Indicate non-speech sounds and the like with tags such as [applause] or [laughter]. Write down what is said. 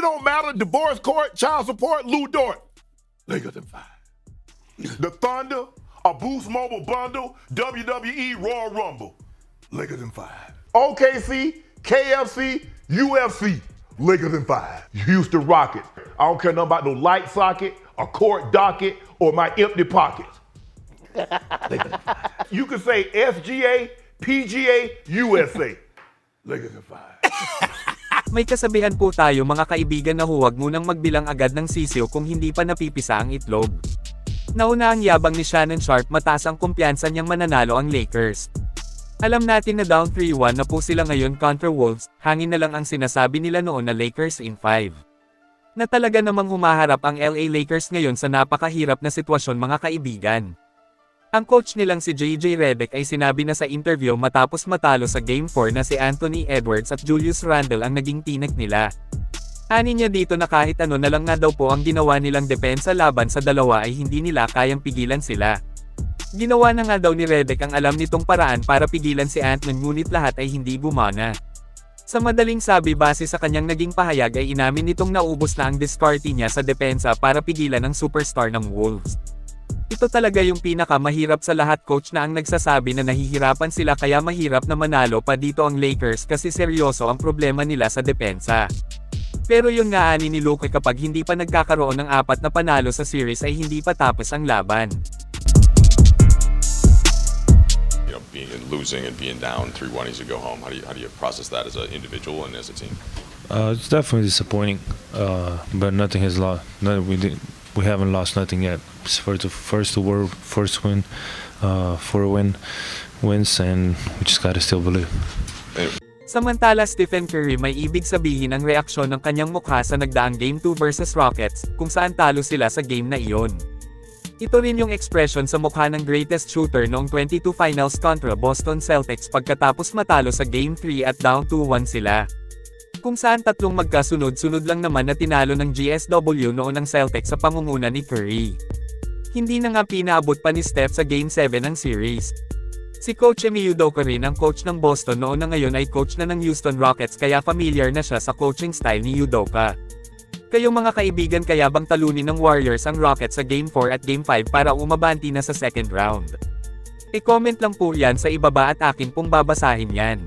It don't matter. Divorce court, child support, Lou Dort. Lakers in five. The Thunder, a Boost Mobile bundle, WWE Royal Rumble. Lakers in five. OKC, KFC, UFC. Lakers in five. Houston Rockets. I don't care nothing about no light socket, a court docket, or my empty pockets. You can say SGA, PGA, USA. Lakers in five. [laughs] May kasabihan po tayo mga kaibigan na huwag munang magbilang agad ng sisiw kung hindi pa napipisa ang itlog. Nauna ang yabang ni Shannon Sharp mataas ang kumpiyansa niyang mananalo ang Lakers. Alam natin na down 3-1 na po sila ngayon contra Wolves, hangin na lang ang sinasabi nila noon na Lakers in 5. Na talaga namang humaharap ang LA Lakers ngayon sa napakahirap na sitwasyon mga kaibigan. Ang coach nilang si JJ Redick ay sinabi na sa interview matapos matalo sa Game 4 na si Anthony Edwards at Julius Randle ang naging tinak nila. Ani niya dito na kahit ano na lang nga daw po ang ginawa nilang depensa laban sa dalawa ay hindi nila kayang pigilan sila. Ginawa na nga daw ni Redick ang alam nitong paraan para pigilan si Antman ngunit lahat ay hindi gumana. Sa madaling sabi base sa kanyang naging pahayag ay inamin nitong naubos na ang discarding niya sa depensa para pigilan ang superstar ng Wolves. Ito talaga yung pinakamahirap sa lahat coach na ang nagsasabi na nahihirapan sila kaya mahirap na manalo pa dito ang Lakers kasi seryoso ang problema nila sa depensa. Pero yun nga ani ni Luke kapag hindi pa nagkakaroon ng apat na panalo sa series ay hindi pa tapos ang laban. you know, being losing and being down 3-1 as you go home? How do you how do you process that as an individual and as a team? Uh, it's definitely disappointing, uh, but nothing has lost. No, we didn't. We haven't lost nothing yet. It's first, first the world, first win, uh, four win, wins, and we just gotta still believe. Samantala Stephen Curry may ibig sabihin ang reaksyon ng kanyang mukha sa nagdaang Game 2 versus Rockets, kung saan talo sila sa game na iyon. Ito rin yung expression sa mukha ng greatest shooter noong 22 finals kontra Boston Celtics pagkatapos matalo sa Game 3 at down 2-1 sila. Kung saan tatlong magkasunod-sunod lang naman na tinalo ng GSW noon ng Celtics sa pangunguna ni Curry. Hindi na nga pinaabot pa ni Steph sa Game 7 ng series. Si Coach Emi Udoka rin ang coach ng Boston noon na ngayon ay coach na ng Houston Rockets kaya familiar na siya sa coaching style ni Udoka. Kayong mga kaibigan kaya bang talunin ng Warriors ang Rockets sa Game 4 at Game 5 para umabanti na sa second round? E-comment lang po yan sa ibaba at akin pong babasahin yan.